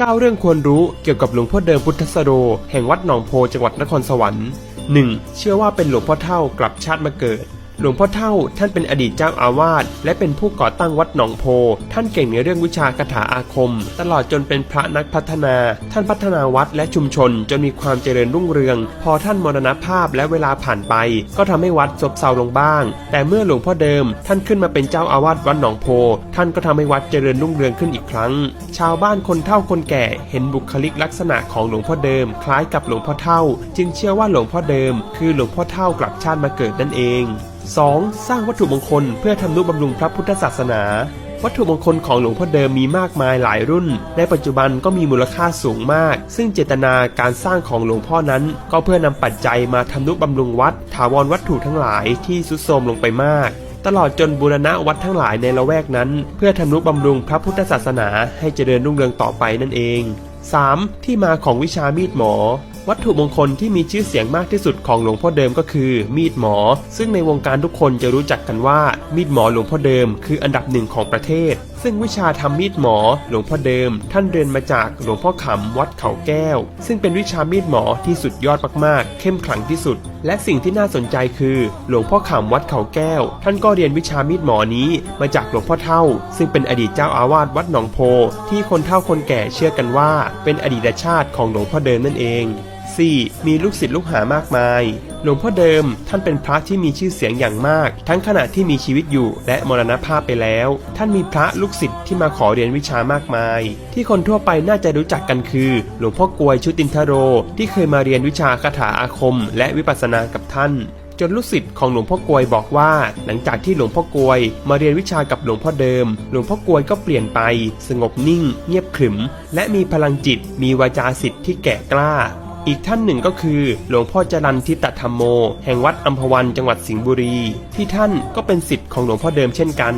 9 เรื่องควรรู้เกี่ยวกับหลวงพ่อเดิมพุทธสโรแห่งวัดหนองโพจังหวัดนครสวรรค์ 1. เชื่อว่าเป็นหลวงพ่อเท่ากลับชาติมาเกิด หลวงพ่อเท่าท่านเป็นอดีตเจ้าอาวาสและเป็นผู้ก่อตั้งวัดหนองโพ ท่านเก่งในเรื่องวิชาคาถาอาคม ตลอดจนเป็นพระนักพัฒนา ท่านพัฒนาวัดและชุมชนจนมีความเจริญรุ่งเรือง พอท่านมรณภาพและเวลาผ่านไป ก็ทำให้วัดซบเซาลงบ้าง แต่เมื่อหลวงพ่อเดิม ท่านขึ้นมาเป็นเจ้าอาวาสวัดหนองโพ ท่านก็ทำให้วัดเจริญรุ่งเรืองขึ้นอีกครั้ง ชาวบ้านคนเฒ่าคนแก่เห็นบุคลิกลักษณะของหลวงพ่อเดิม คล้ายกับหลวงพ่อเท่า จึงเชื่อว่าหลวงพ่อเดิม คือหลวงพ่อเท่ากลับชาติมาเกิดนั่นเอง 2. สร้างวัตถุมงคลเพื่อทำนุบำรุงพระพุทธศาสนา วัตถุมงคลของหลวงพ่อเดิมมีมากมายหลายรุ่น ในปัจจุบันก็มีมูลค่าสูงมาก ซึ่งเจตนาการสร้างของหลวงพ่อนั้น ก็เพื่อนำปัจจัยมาทำนุบำรุงวัดถาวรวัตถุทั้งหลายที่สุดโทรมลงไปมาก ตลอดจนบูรณะวัดทั้งหลายในละแวกนั้น เพื่อทำนุบำรุงพระพุทธศาสนาให้เจริญรุ่งเรืองต่อไปนั่นเอง 3. ที่มาของวิชามีดหมอ วัตถุมงคลที่มีชื่อเสียงมากที่สุดของหลวงพ่อเดิมก็คือ มีดหมอ ซึ่งในวงการทุกคนจะรู้จักกันว่า มีดหมอหลวงพ่อเดิม คืออันดับหนึ่งของประเทศ ซึ่งวิชาทำมีดหมอ หลวงพ่อเดิม ท่านเรียนมาจากหลวงพ่อขำวัดเขาแก้ว ซึ่งเป็นวิชามีดหมอที่สุดยอดมากๆ เข้มขลังที่สุด และสิ่งที่น่าสนใจคือ หลวงพ่อขำวัดเขาแก้ว ท่านก็เรียนวิชามีดหมอนี้มาจากหลวงพ่อเท่า ซึ่งเป็นอดีตเจ้าอาวาสวัดหนองโพ ที่คนเฒ่าคนแก่เชื่อกันว่า เป็นอดีตชาติของหลวงพ่อเดิมนั่นเอง 4. มีลูกศิษย์ลูกหามากมาย หลวงพ่อเดิมท่านเป็นพระที่มีชื่อเสียงอย่างมาก ทั้งขณะที่มีชีวิตอยู่และมรณภาพไปแล้ว ท่านมีพระลูกศิษย์ที่มาขอเรียนวิชามากมาย ที่คนทั่วไปน่าจะรู้จักกันคือ หลวงพ่อกวยชุตินทโร ที่เคยมาเรียนวิชาคาถาอาคม และวิปัสสนากับท่านจนลูกศิษย์ของหลวงพ่อกวยบอกว่า หลังจากที่หลวงพ่อกวย มาเรียนวิชากับหลวงพ่อเดิม หลวงพ่อกวยก็เปลี่ยนไป สงบนิ่ง เงียบขรึม และมีพลังจิต มีวาจาสิทธิ์ที่แก่กล้า อีกท่านหนึ่งก็คือหลวงพ่อจรันทิตธรรมโม แห่งวัดอัมพวันจังหวัดสิงห์บุรี ที่ท่านก็เป็นสิทธิ์ของหลวงพ่อเดิมเช่นกัน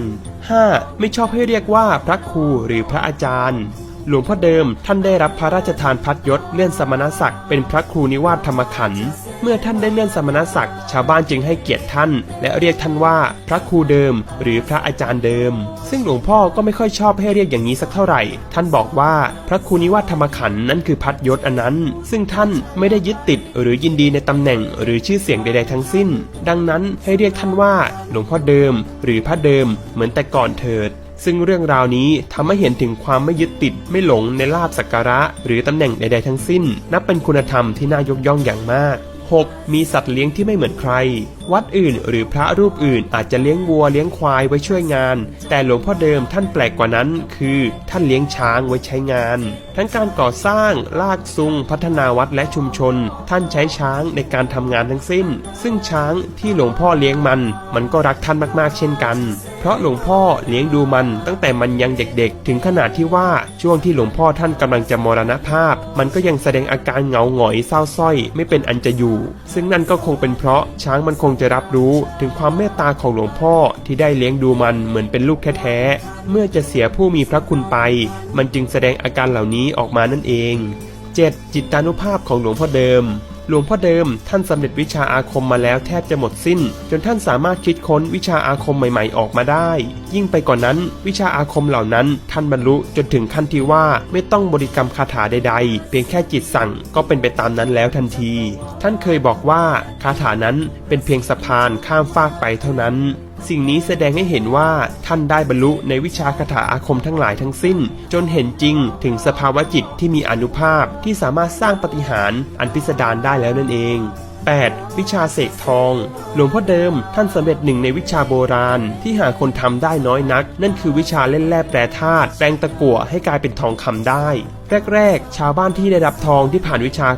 5. ไม่ชอบให้เรียกว่าพระครูหรือพระอาจารย์ หลวงพ่อเดิมท่านได้รับพระราชทานพัดยศเลื่อนสมณศักดิ์เป็นพระครูนิวาสธรรมขันธ์ เมื่อท่านได้เลื่อนสมณศักดิ์ชาวบ้านจึงให้เกียรติท่าน และเรียกท่านว่าพระครูเดิม หรือพระอาจารย์เดิม ซึ่งหลวงพ่อก็ไม่ค่อยชอบให้เรียกอย่างนี้สักเท่าไหร่ ท่านบอกว่าพระครูนิวาสธรรมขันธ์นั้นคือพัดยศอันนั้น ซึ่งท่านไม่ได้ยึดติดหรือยินดีในตำแหน่งหรือชื่อเสียงใด ๆ ทั้งสิ้น ดังนั้นให้เรียกท่านว่าหลวงพ่อเดิม หรือพระเดิม เหมือนแต่ก่อนเถิดซึ่งเรื่องราวนี้ทำให้เห็นถึงความไม่ยึดติดไม่หลงในลาบสักการะ หรือตำแหน่งใด ๆ ทั้งสิ้น นับเป็นคุณธรรมที่น่ายกย่องอย่างมาก 6. มีสัตว์เลี้ยงที่ไม่เหมือนใครวัดอื่นหรือพระรูปอื่นอาจจะเลี้ยงวัวเลี้ยงควายไว้ช่วยงาน แต่หลวงพ่อเดิมท่านแปลกกว่านั้น คือท่านเลี้ยงช้างไว้ใช้งาน ทั้งการก่อสร้างลากซุง พัฒนาวัดและชุมชน ท่านใช้ช้างในการทำงานทั้งสิ้น ซึ่งช้างที่หลวงพ่อเลี้ยงมัน มันก็รักท่านมากๆ เช่นกัน เพราะหลวงพ่อเลี้ยงดูมันตั้งแต่มันยังเด็กๆ ถึงขนาดที่ว่าช่วงที่หลวงพ่อท่านกำลังจะมรณภาพ มันก็ยังแสดงอาการเหงาหงอยเศร้าสร้อย ไม่เป็นอันจะอยู่ ซึ่งนั่นก็คงเป็นเพราะช้างมันคงจะรับรู้ถึงความเมตตาของหลวงพ่อที่ได้เลี้ยงดูมันเหมือนเป็นลูกแท้ๆ เมื่อจะเสียผู้มีพระคุณไป มันจึงแสดงอาการเหล่านี้ออกมานั่นเอง 7. จิตตานุภาพของหลวงพ่อเดิม หลวงพ่อเดิมท่านสำเร็จวิชาอาคมมาแล้วแทบจะหมดสิ้น จนท่านสามารถคิดค้นวิชาอาคมใหม่ๆออกมาได้ ยิ่งไปกว่านนั้น วิชาอาคมเหล่านั้น ท่านบรรลุจนถึงขั้นที่ว่าไม่ต้องบริกรรมคาถาใดๆ เพียงแค่จิตสั่งก็เป็นไปตามนั้นแล้วทันที ท่านเคยบอกว่าคาถานั้นเป็นเพียงสะพานข้ามฟากไปเท่านั้น สิ่งนี้แสดงให้เห็นว่าท่านได้บรรลุในวิชาคาถาอาคมทั้งหลายทั้งสิ้น จนเห็นจริงถึงสภาวะจิตที่มีอนุภาพที่สามารถสร้างปฏิหารอันพิสดารได้แล้วนั่นเอง 8. วิชาเสกทอง หลวงพ่อเดิมท่านสำเร็จหนึ่งในวิชาโบราณ ที่หาคนทำได้น้อยนัก นั่นคือวิชาเล่นแร่แปรธาตุแปลงตะกั่วให้กลายเป็นทองคำได้ แรก ๆ ชาวบ้านที่ได้รับทองที่ผ่านวิชา